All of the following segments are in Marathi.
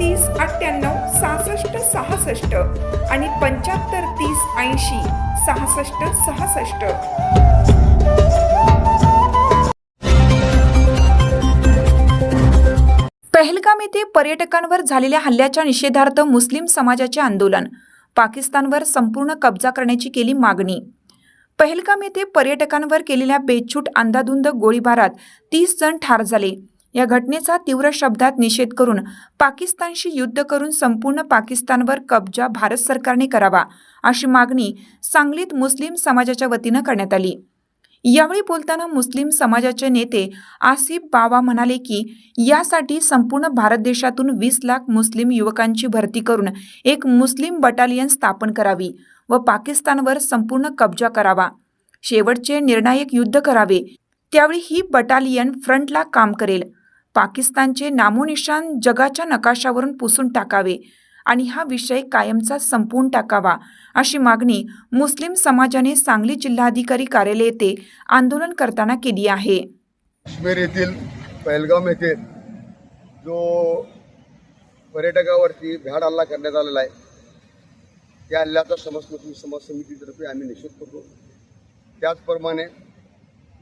तीस अठ्ठ्याण्णव सहासष्ट सहासष्ट आणि पंच्याहत्तर तीस ऐंशी सहासष्ट सहासष्ट. पहलगाम येथे पर्यटकांवर झालेल्या हल्ल्याच्या निषेधार्थ मुस्लिम समाजाचे आंदोलन. पाकिस्तानवर संपूर्ण कब्जा करण्याची केली मागणी. पहलगाम येथे पर्यटकांवर केलेल्या बेछूट अंदाधुंद गोळीबारात तीस जण ठार झाले. या घटनेचा तीव्र शब्दात निषेध करून पाकिस्तानशी युद्ध करून संपूर्ण पाकिस्तानवर कब्जा भारत सरकारने करावा अशी मागणी सांगलीत मुस्लिम समाजाच्या वतीनं करण्यात आली. यावेळी बोलताना मुस्लिम समाजाचे नेते आसिफ बावा म्हणाले की यासाठी संपूर्ण भारत देशातून वीस लाख मुस्लिम युवकांची भरती करून एक मुस्लिम बटालियन स्थापन करावी व पाकिस्तानवर संपूर्ण कब्जा करावा. शेवटचे निर्णायक युद्ध करावे. त्यावेळी ही बटालियन फ्रंटला काम करेल. पाकिस्तानचे नामोनिशान जगाच्या नकाशावरून पुसून टाकावे आणि हा विषय कायमचा संपवून टाकावा अशी मागणी मुस्लिम समाजाने सांगली जिल्हाधिकारी कार्यालय येथे आंदोलन करताना केली आहे. काश्मीर येथील पहलगाम येथे जो पर्यटकावरती भ्याड हल्ला करण्यात आलेला आहे त्या हल्ल्याचा समज मुस्लिम समाज समितीतर्फे आम्ही निषेध करतो. त्याचप्रमाणे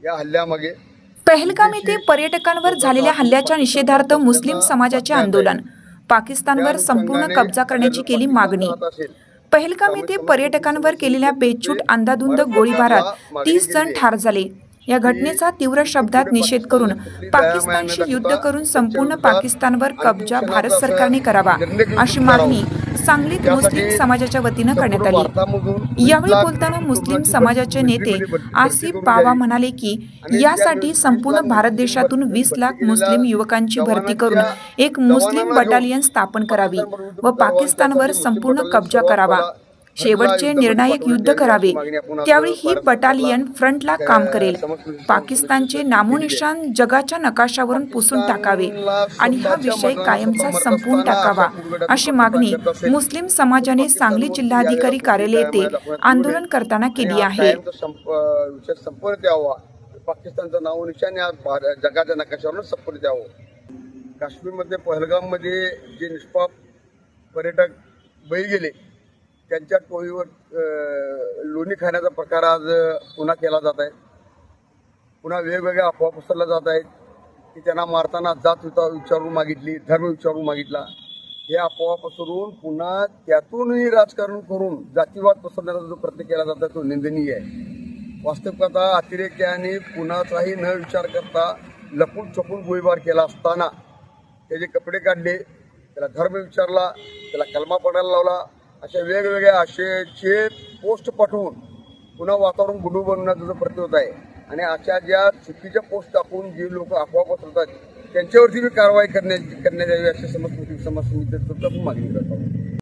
या हल्ल्यामागे पहलगाम येथे पर्यटकांवर झालेल्या हल्ल्याच्या निषेधार्थ मुस्लिम समाजाचे आंदोलन. पाकिस्तानवर संपूर्ण कब्जा करण्याची केली मागणी. पहलगाम येथे पर्यटकांवर केलेल्या बेछूट अंदाधुंद गोळीबारात तीस जण ठार झाले. या घटनेचा तीव्र शब्दात निषेध करून पाकिस्तानशी युद्ध करून संपूर्ण पाकिस्तानवर कब्जा भारत सरकारने करावा अशी मागणी सांगलीत मुस्लिम समाजाच्या वतीनं करण्यात आली. यावेळी बोलताना मुस्लिम समाजाचे नेते आसिफ बावा म्हणाले की यासाठी संपूर्ण भारत देशातून वीस लाख मुस्लिम युवकांची भरती करून एक मुस्लिम बटालियन स्थापन करावी व पाकिस्तानवर संपूर्ण कब्जा करावा. शेवटचे निर्णायक युद्ध करावे त्यावेळी ही बटालियन फ्रंटला काम करेल. पाकिस्तानचे नामोनिशान जगाच्या नकाशावरून पुसून टाकावे आणि हा विषय कायमचा संपवून टाकावा. अशी मागणी मुस्लिम समाजाने सांगली जिल्हाधिकारी कार्यालय येथे आंदोलन करताना केली आहे. पाकिस्तानचं नाव निशाण या जगाच्या नकाशावरून संपवण्यात यावं काश्मीरमध्ये पहलगाममध्ये जे निष्पाप पर्यटक बळी गेले त्यांच्या टोळीवर लोणी खाण्याचा प्रकार आज पुन्हा केला जात आहे. पुन्हा वेगवेगळ्या अफवा पसरल्या जात आहेत की त्यांना मारताना जात विचा विचारून मागितली धर्म विचारून मागितला. हे अफवा पसरून पुन्हा त्यातूनही राजकारण करून जातीवाद पसरण्याचा जो प्रयत्न केला जातो तो निंदनीय आहे. वास्तविकता अतिरेक्याने कुणाचाही न विचार करता लपून छपून गोळीबार केला असताना त्याचे कपडे काढले त्याला धर्म विचारला त्याला कलमा पडायला लावला अशा वेगवेगळ्या आशयाचे पोस्ट पाठवून पुन्हा वातावरण गुडू बनवण्याचा जो प्रयत्न होत आहे. आणि अशा ज्या चुकीच्या पोस्ट टाकून जे लोक अफवा पसरतात त्यांच्यावरती मी कारवाई करण्याची करण्यात यावी अशी समज समाज समितीचं मागणी करतो.